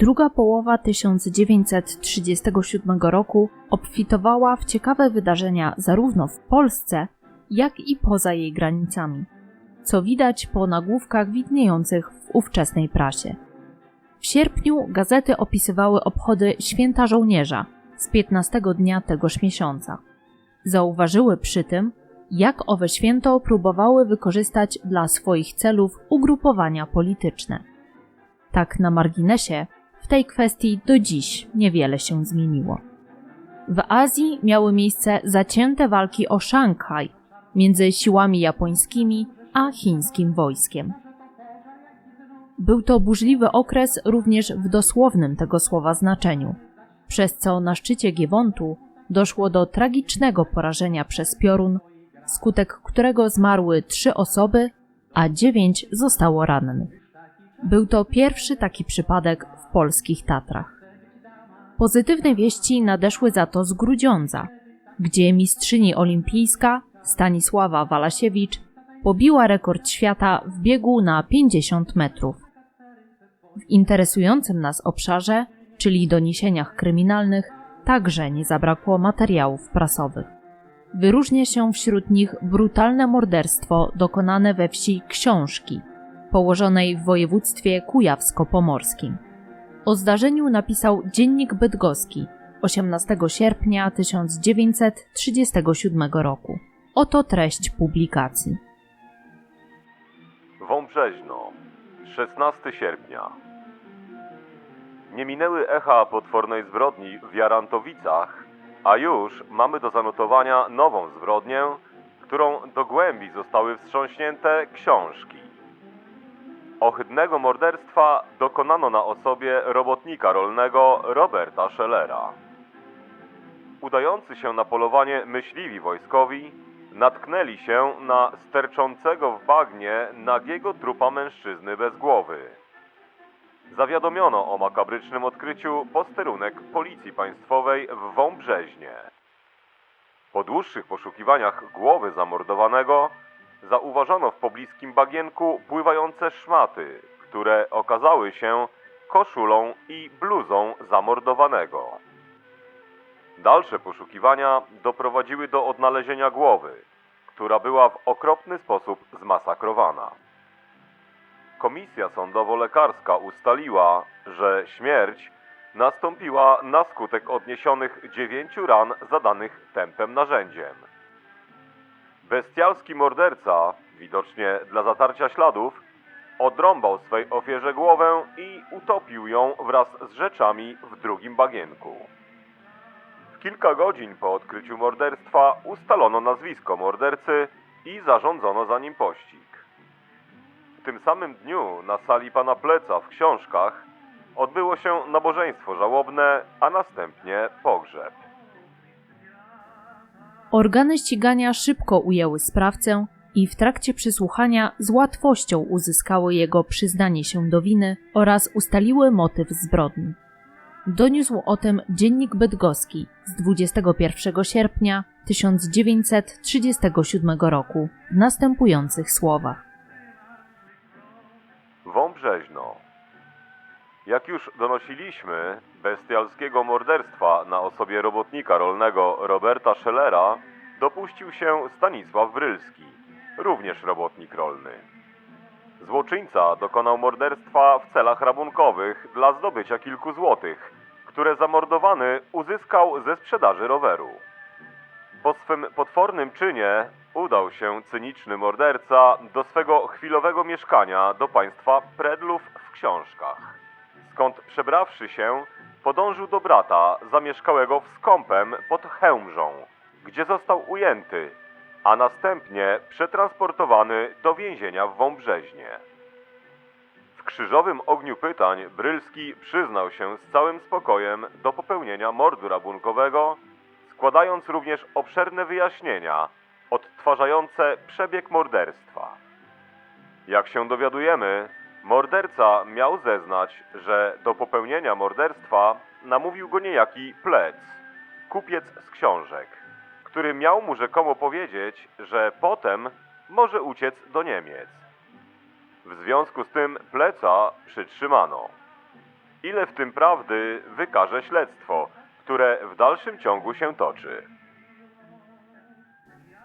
Druga połowa 1937 roku obfitowała w ciekawe wydarzenia zarówno w Polsce, jak i poza jej granicami, co widać po nagłówkach widniejących w ówczesnej prasie. W sierpniu gazety opisywały obchody Święta Żołnierza z 15 dnia tegoż miesiąca. Zauważyły przy tym, jak owe święto próbowały wykorzystać dla swoich celów ugrupowania polityczne. Tak na marginesie, tej kwestii do dziś niewiele się zmieniło. W Azji miały miejsce zacięte walki o Szanghaj między siłami japońskimi a chińskim wojskiem. Był to burzliwy okres również w dosłownym tego słowa znaczeniu, przez co na szczycie Giewontu doszło do tragicznego porażenia przez piorun, skutek którego zmarły trzy osoby, a dziewięć zostało rannych. Był to pierwszy taki przypadek w polskich Tatrach. Pozytywne wieści nadeszły za to z Grudziądza, gdzie mistrzyni olimpijska Stanisława Walasiewicz pobiła rekord świata w biegu na 50 metrów. W interesującym nas obszarze, czyli doniesieniach kryminalnych, także nie zabrakło materiałów prasowych. Wyróżnia się wśród nich brutalne morderstwo dokonane we wsi Książki, położonej w województwie kujawsko-pomorskim. O zdarzeniu napisał Dziennik Bydgoski 18 sierpnia 1937 roku. Oto treść publikacji. Wąbrzeźno, 16 sierpnia. Nie minęły echa potwornej zbrodni w Jarantowicach, a już mamy do zanotowania nową zbrodnię, którą do głębi zostały wstrząśnięte książki. Ohydnego morderstwa dokonano na osobie robotnika rolnego Roberta Schellera. Udający się na polowanie myśliwi wojskowi natknęli się na sterczącego w bagnie nagiego trupa mężczyzny bez głowy. Zawiadomiono o makabrycznym odkryciu posterunek Policji Państwowej w Wąbrzeźnie. Po dłuższych poszukiwaniach głowy zamordowanego zauważono w pobliskim bagienku pływające szmaty, które okazały się koszulą i bluzą zamordowanego. Dalsze poszukiwania doprowadziły do odnalezienia głowy, która była w okropny sposób zmasakrowana. Komisja sądowo-lekarska ustaliła, że śmierć nastąpiła na skutek odniesionych dziewięciu ran zadanych tępym narzędziem. Bestialski morderca, widocznie dla zatarcia śladów, odrąbał swej ofierze głowę i utopił ją wraz z rzeczami w drugim bagienku. W kilka godzin po odkryciu morderstwa ustalono nazwisko mordercy i zarządzono za nim pościg. W tym samym dniu na sali pana Pleca w książkach odbyło się nabożeństwo żałobne, a następnie pogrzeb. Organy ścigania szybko ujęły sprawcę i w trakcie przesłuchania z łatwością uzyskały jego przyznanie się do winy oraz ustaliły motyw zbrodni. Doniósł o tym Dziennik Bydgoski z 21 sierpnia 1937 roku w następujących słowach. Jak już donosiliśmy, bestialskiego morderstwa na osobie robotnika rolnego Roberta Schellera dopuścił się Stanisław Brylski, również robotnik rolny. Złoczyńca dokonał morderstwa w celach rabunkowych dla zdobycia kilku złotych, które zamordowany uzyskał ze sprzedaży roweru. Po swym potwornym czynie udał się cyniczny morderca do swego chwilowego mieszkania do państwa Predlów w książkach. Skąd przebrawszy się, podążył do brata zamieszkałego w Skąpem pod Chełmżą, gdzie został ujęty, a następnie przetransportowany do więzienia w Wąbrzeźnie. W krzyżowym ogniu pytań Brylski przyznał się z całym spokojem do popełnienia mordu rabunkowego, składając również obszerne wyjaśnienia odtwarzające przebieg morderstwa. Jak się dowiadujemy, morderca miał zeznać, że do popełnienia morderstwa namówił go niejaki plec, kupiec z książek, który miał mu rzekomo powiedzieć, że potem może uciec do Niemiec. W związku z tym pleca przytrzymano. Ile w tym prawdy wykaże śledztwo, które w dalszym ciągu się toczy.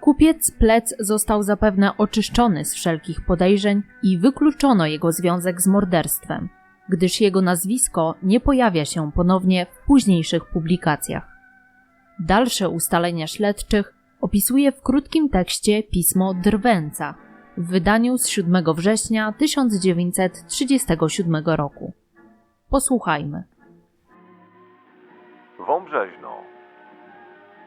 Kupiec Plec został zapewne oczyszczony z wszelkich podejrzeń i wykluczono jego związek z morderstwem, gdyż jego nazwisko nie pojawia się ponownie w późniejszych publikacjach. Dalsze ustalenia śledczych opisuje w krótkim tekście pismo Drwęca w wydaniu z 7 września 1937 roku. Posłuchajmy. Wąbrzeźno.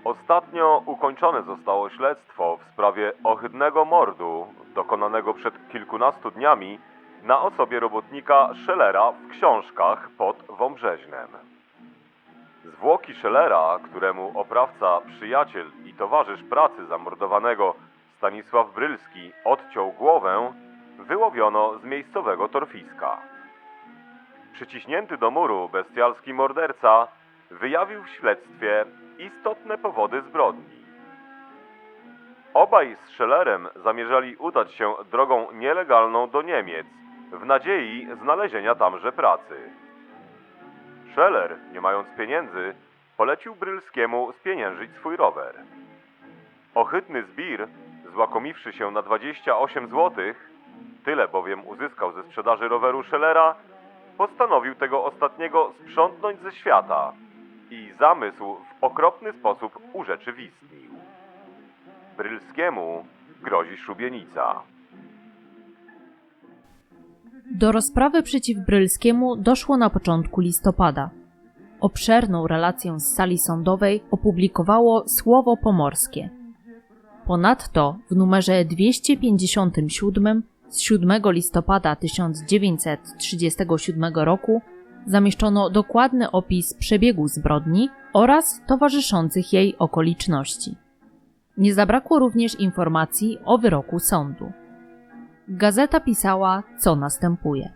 Ostatnio ukończone zostało śledztwo w sprawie ohydnego mordu dokonanego przed kilkunastu dniami na osobie robotnika Schellera w książkach pod Wąbrzeźnem. Zwłoki Schellera, któremu oprawca, przyjaciel i towarzysz pracy zamordowanego Stanisław Brylski odciął głowę, wyłowiono z miejscowego torfiska. Przyciśnięty do muru bestialski morderca wyjawił w śledztwie istotne powody zbrodni. Obaj z Schellerem zamierzali udać się drogą nielegalną do Niemiec w nadziei znalezienia tamże pracy. Scheller, nie mając pieniędzy, polecił Brylskiemu spieniężyć swój rower. Ohydny zbir, złakomiwszy się na 28 zł, tyle bowiem uzyskał ze sprzedaży roweru Schellera, postanowił tego ostatniego sprzątnąć ze świata i zamysł okropny sposób urzeczywistnił. Brylskiemu grozi szubienica. Do rozprawy przeciw Brylskiemu doszło na początku listopada. Obszerną relację z sali sądowej opublikowało Słowo Pomorskie. Ponadto w numerze 257 z 7 listopada 1937 roku zamieszczono dokładny opis przebiegu zbrodni oraz towarzyszących jej okoliczności. Nie zabrakło również informacji o wyroku sądu. Gazeta pisała, co następuje.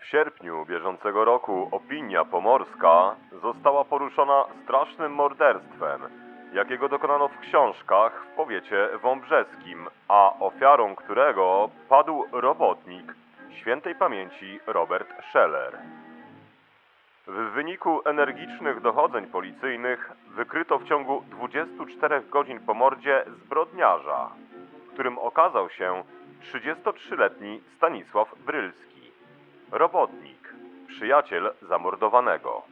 W sierpniu bieżącego roku opinia pomorska została poruszona strasznym morderstwem, jakiego dokonano w książkach w powiecie wąbrzeskim, a ofiarą którego padł robotnik świętej pamięci Robert Scheller. W wyniku energicznych dochodzeń policyjnych wykryto w ciągu 24 godzin po mordzie zbrodniarza, którym okazał się 33-letni Stanisław Brylski, robotnik, przyjaciel zamordowanego.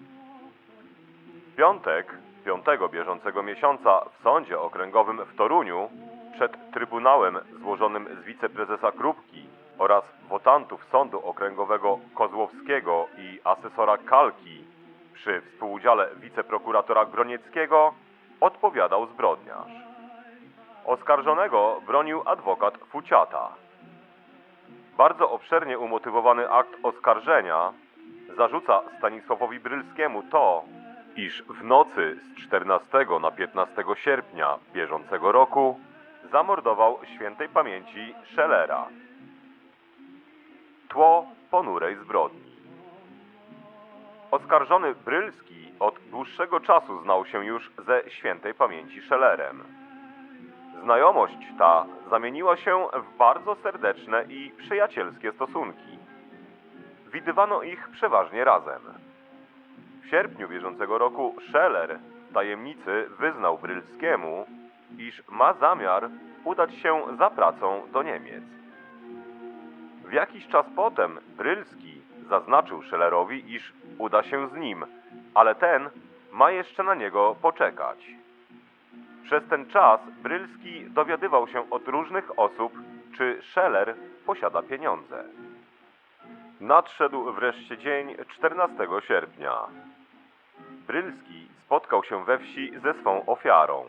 W piątek, 5 bieżącego miesiąca w sądzie okręgowym w Toruniu, przed Trybunałem złożonym z wiceprezesa Krupki oraz wotantów Sądu Okręgowego Kozłowskiego i asesora Kalki przy współudziale wiceprokuratora Gronieckiego odpowiadał zbrodniarz. Oskarżonego bronił adwokat Fuciata. Bardzo obszernie umotywowany akt oskarżenia zarzuca Stanisławowi Brylskiemu to, iż w nocy z 14 na 15 sierpnia bieżącego roku zamordował świętej pamięci Schellera. Tło ponurej zbrodni. Oskarżony Brylski od dłuższego czasu znał się już ze świętej pamięci Schellerem. Znajomość ta zamieniła się w bardzo serdeczne i przyjacielskie stosunki. Widywano ich przeważnie razem. W sierpniu bieżącego roku Scheller w tajemnicy wyznał Brylskiemu, iż ma zamiar udać się za pracą do Niemiec. W jakiś czas potem Brylski zaznaczył Schellerowi, iż uda się z nim, ale ten ma jeszcze na niego poczekać. Przez ten czas Brylski dowiadywał się od różnych osób, czy Scheller posiada pieniądze. Nadszedł wreszcie dzień 14 sierpnia. Brylski spotkał się we wsi ze swą ofiarą.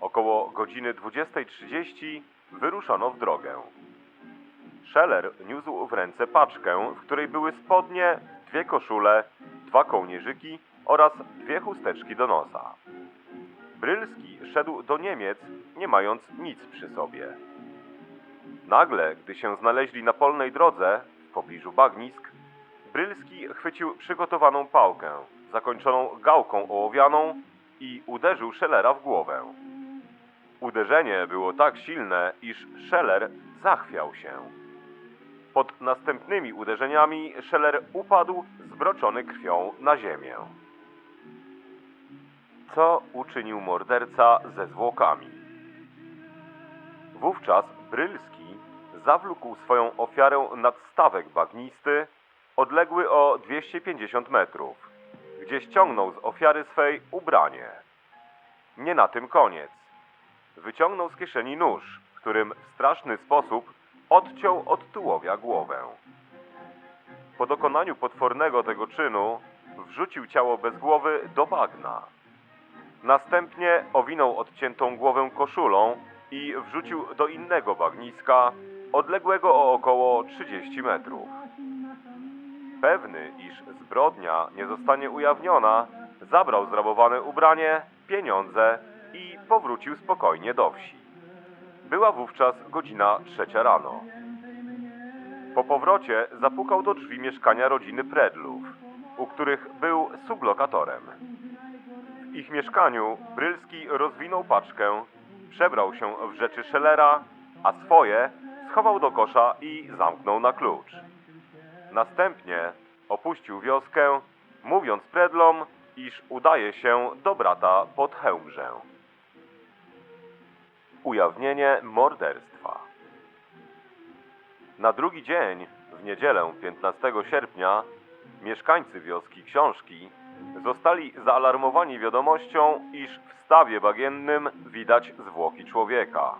Około godziny 20.30 wyruszono w drogę. Scheller niósł w ręce paczkę, w której były spodnie, dwie koszule, dwa kołnierzyki oraz dwie chusteczki do nosa. Brylski szedł do Niemiec, nie mając nic przy sobie. Nagle, gdy się znaleźli na polnej drodze, w pobliżu bagnisk, Brylski chwycił przygotowaną pałkę, zakończoną gałką ołowianą i uderzył Schellera w głowę. Uderzenie było tak silne, iż Scheller zachwiał się. Pod następnymi uderzeniami Scheller upadł zbroczony krwią na ziemię. Co uczynił morderca ze zwłokami? Wówczas Brylski zawlókł swoją ofiarę nad stawek bagnisty, odległy o 250 metrów, gdzie ściągnął z ofiary swej ubranie. Nie na tym koniec. Wyciągnął z kieszeni nóż, którym w straszny sposób odciął od tułowia głowę. Po dokonaniu potwornego tego czynu wrzucił ciało bez głowy do bagna. Następnie owinął odciętą głowę koszulą i wrzucił do innego bagniska, odległego o około 30 metrów. Pewny, iż zbrodnia nie zostanie ujawniona, zabrał zrabowane ubranie, pieniądze i powrócił spokojnie do wsi. Była wówczas godzina trzecia rano. Po powrocie zapukał do drzwi mieszkania rodziny Predlów, u których był sublokatorem. W ich mieszkaniu Brylski rozwinął paczkę, przebrał się w rzeczy Schellera, a swoje schował do kosza i zamknął na klucz. Następnie opuścił wioskę, mówiąc Predlom, iż udaje się do brata pod Chełmżę. Ujawnienie morderstwa. Na drugi dzień, w niedzielę 15 sierpnia, mieszkańcy wioski Książki zostali zaalarmowani wiadomością, iż w stawie bagiennym widać zwłoki człowieka.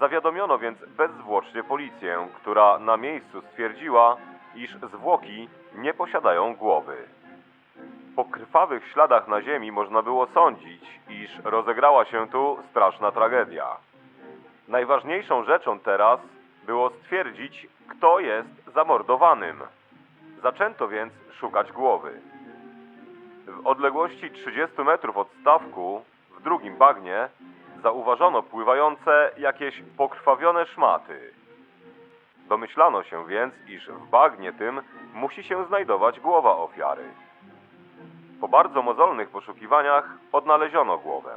Zawiadomiono więc bezzwłocznie policję, która na miejscu stwierdziła, iż zwłoki nie posiadają głowy. Po krwawych śladach na ziemi można było sądzić, iż rozegrała się tu straszna tragedia. Najważniejszą rzeczą teraz było stwierdzić, kto jest zamordowanym. Zaczęto więc szukać głowy. W odległości 30 metrów od stawku, w drugim bagnie, zauważono pływające jakieś pokrwawione szmaty. Domyślano się więc, iż w bagnie tym musi się znajdować głowa ofiary. Po bardzo mozolnych poszukiwaniach odnaleziono głowę.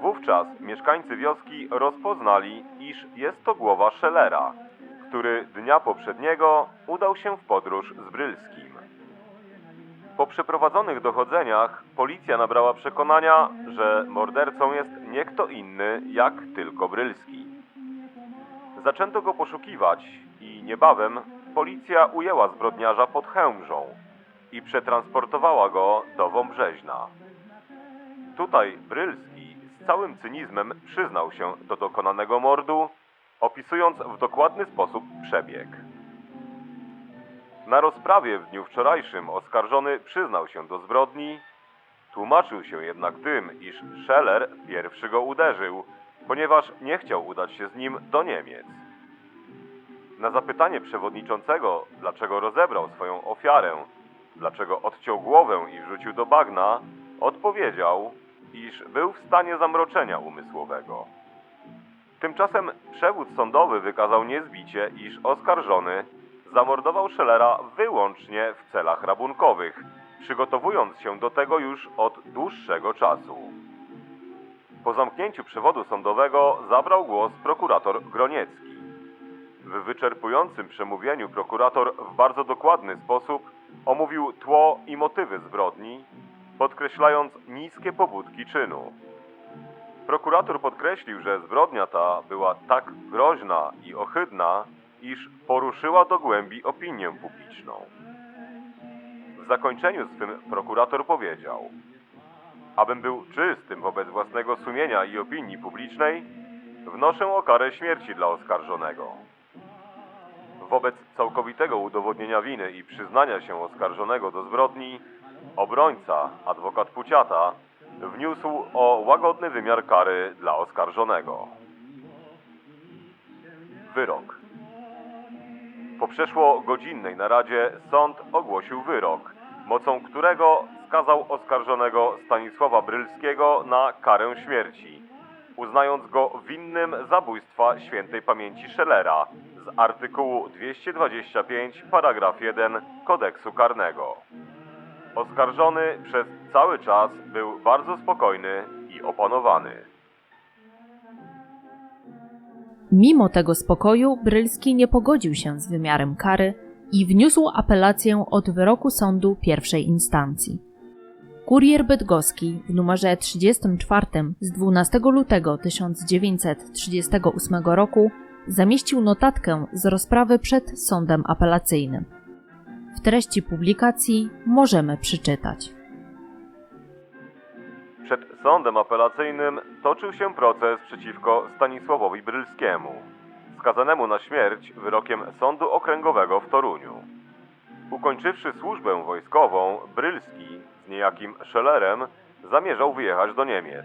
Wówczas mieszkańcy wioski rozpoznali, iż jest to głowa Schellera, który dnia poprzedniego udał się w podróż z Brylskim. Po przeprowadzonych dochodzeniach policja nabrała przekonania, że mordercą jest nie kto inny jak tylko Brylski. Zaczęto go poszukiwać i niebawem policja ujęła zbrodniarza pod Chełmżą i przetransportowała go do Wąbrzeźna. Tutaj Brylski z całym cynizmem przyznał się do dokonanego mordu, opisując w dokładny sposób przebieg. Na rozprawie w dniu wczorajszym oskarżony przyznał się do zbrodni, tłumaczył się jednak tym, iż Scheller pierwszy go uderzył, ponieważ nie chciał udać się z nim do Niemiec. Na zapytanie przewodniczącego, dlaczego rozebrał swoją ofiarę, dlaczego odciął głowę i wrzucił do bagna, odpowiedział, iż był w stanie zamroczenia umysłowego. Tymczasem przewód sądowy wykazał niezbicie, iż oskarżony zamordował Schellera wyłącznie w celach rabunkowych, przygotowując się do tego już od dłuższego czasu. Po zamknięciu przewodu sądowego zabrał głos prokurator Groniecki. W wyczerpującym przemówieniu prokurator w bardzo dokładny sposób omówił tło i motywy zbrodni, podkreślając niskie pobudki czynu. Prokurator podkreślił, że zbrodnia ta była tak groźna i ohydna, iż poruszyła do głębi opinię publiczną. W zakończeniu swym prokurator powiedział: Abym był czystym wobec własnego sumienia i opinii publicznej, wnoszę o karę śmierci dla oskarżonego. Wobec całkowitego udowodnienia winy i przyznania się oskarżonego do zbrodni, obrońca, adwokat Puciata, wniósł o łagodny wymiar kary dla oskarżonego. Wyrok. Po przeszło godzinnej naradzie sąd ogłosił wyrok, mocą którego skazał oskarżonego Stanisława Brylskiego na karę śmierci, uznając go winnym zabójstwa świętej pamięci Schellera z artykułu 225 paragraf 1 kodeksu karnego. Oskarżony przez cały czas był bardzo spokojny i opanowany. Mimo tego spokoju, Brylski nie pogodził się z wymiarem kary i wniósł apelację od wyroku sądu pierwszej instancji. Kurier Bydgoski w numerze 34 z 12 lutego 1938 roku zamieścił notatkę z rozprawy przed sądem apelacyjnym. W treści publikacji możemy przeczytać. Przed sądem apelacyjnym toczył się proces przeciwko Stanisławowi Brylskiemu, skazanemu na śmierć wyrokiem Sądu Okręgowego w Toruniu. Ukończywszy służbę wojskową, Brylski z niejakim Schellerem zamierzał wyjechać do Niemiec.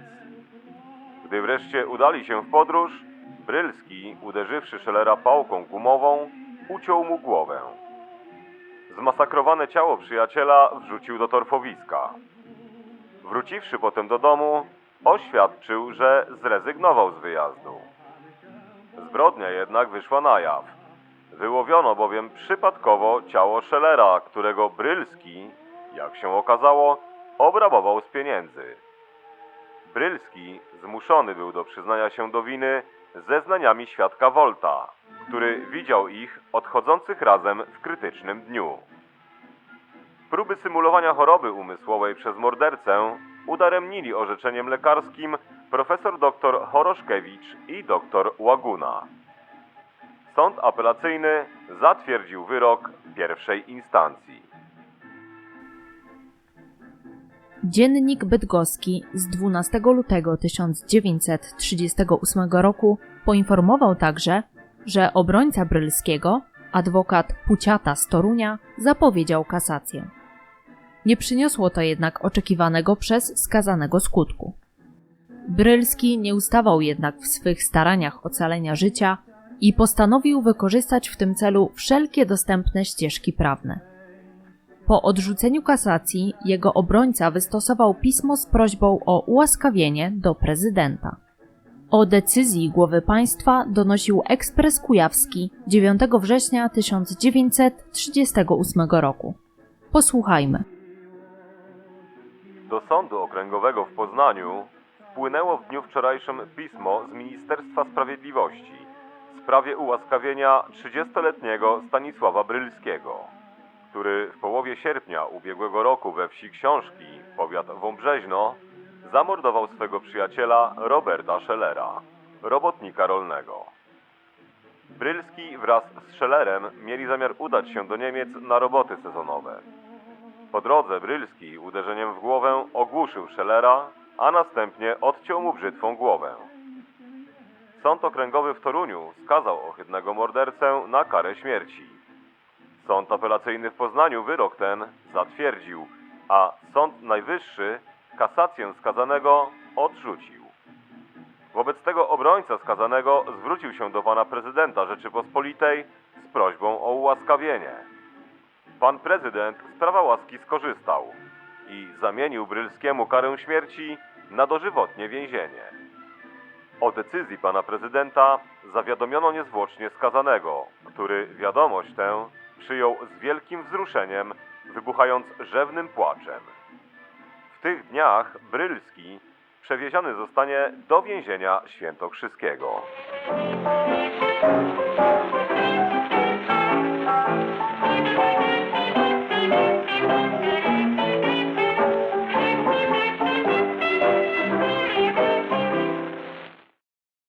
Gdy wreszcie udali się w podróż, Brylski, uderzywszy Schellera pałką gumową, uciął mu głowę. Zmasakrowane ciało przyjaciela wrzucił do torfowiska. Wróciwszy potem do domu, oświadczył, że zrezygnował z wyjazdu. Zbrodnia jednak wyszła na jaw. Wyłowiono bowiem przypadkowo ciało Schellera, którego Brylski, jak się okazało, obrabował z pieniędzy. Brylski zmuszony był do przyznania się do winy zeznaniami świadka Volta, który widział ich odchodzących razem w krytycznym dniu. Próby symulowania choroby umysłowej przez mordercę udaremnili orzeczeniem lekarskim profesor dr Horoszkiewicz i dr Łaguna. Sąd apelacyjny zatwierdził wyrok pierwszej instancji. Dziennik Bydgoski z 12 lutego 1938 roku poinformował także, że obrońca Brylskiego, adwokat Puciata z Torunia, zapowiedział kasację. Nie przyniosło to jednak oczekiwanego przez skazanego skutku. Brylski nie ustawał jednak w swych staraniach ocalenia życia i postanowił wykorzystać w tym celu wszelkie dostępne ścieżki prawne. Po odrzuceniu kasacji jego obrońca wystosował pismo z prośbą o ułaskawienie do prezydenta. O decyzji głowy państwa donosił ekspres kujawski 9 września 1938 roku. Posłuchajmy. Do Sądu Okręgowego w Poznaniu wpłynęło w dniu wczorajszym pismo z Ministerstwa Sprawiedliwości w sprawie ułaskawienia 30-letniego Stanisława Brylskiego, który w połowie sierpnia ubiegłego roku we wsi Książki, powiat Wąbrzeźno, zamordował swego przyjaciela Roberta Schellera, robotnika rolnego. Brylski wraz z Schellerem mieli zamiar udać się do Niemiec na roboty sezonowe. Po drodze Brylski uderzeniem w głowę ogłuszył Schellera, a następnie odciął mu brzytwą głowę. Sąd Okręgowy w Toruniu skazał ohydnego mordercę na karę śmierci. Sąd Apelacyjny w Poznaniu wyrok ten zatwierdził, a Sąd Najwyższy kasację skazanego odrzucił. Wobec tego obrońca skazanego zwrócił się do pana prezydenta Rzeczypospolitej z prośbą o ułaskawienie. Pan prezydent z prawa łaski skorzystał i zamienił Brylskiemu karę śmierci na dożywotnie więzienie. O decyzji pana prezydenta zawiadomiono niezwłocznie skazanego, który wiadomość tę przyjął z wielkim wzruszeniem, wybuchając rzewnym płaczem. W tych dniach Brylski przewieziony zostanie do więzienia świętokrzyskiego.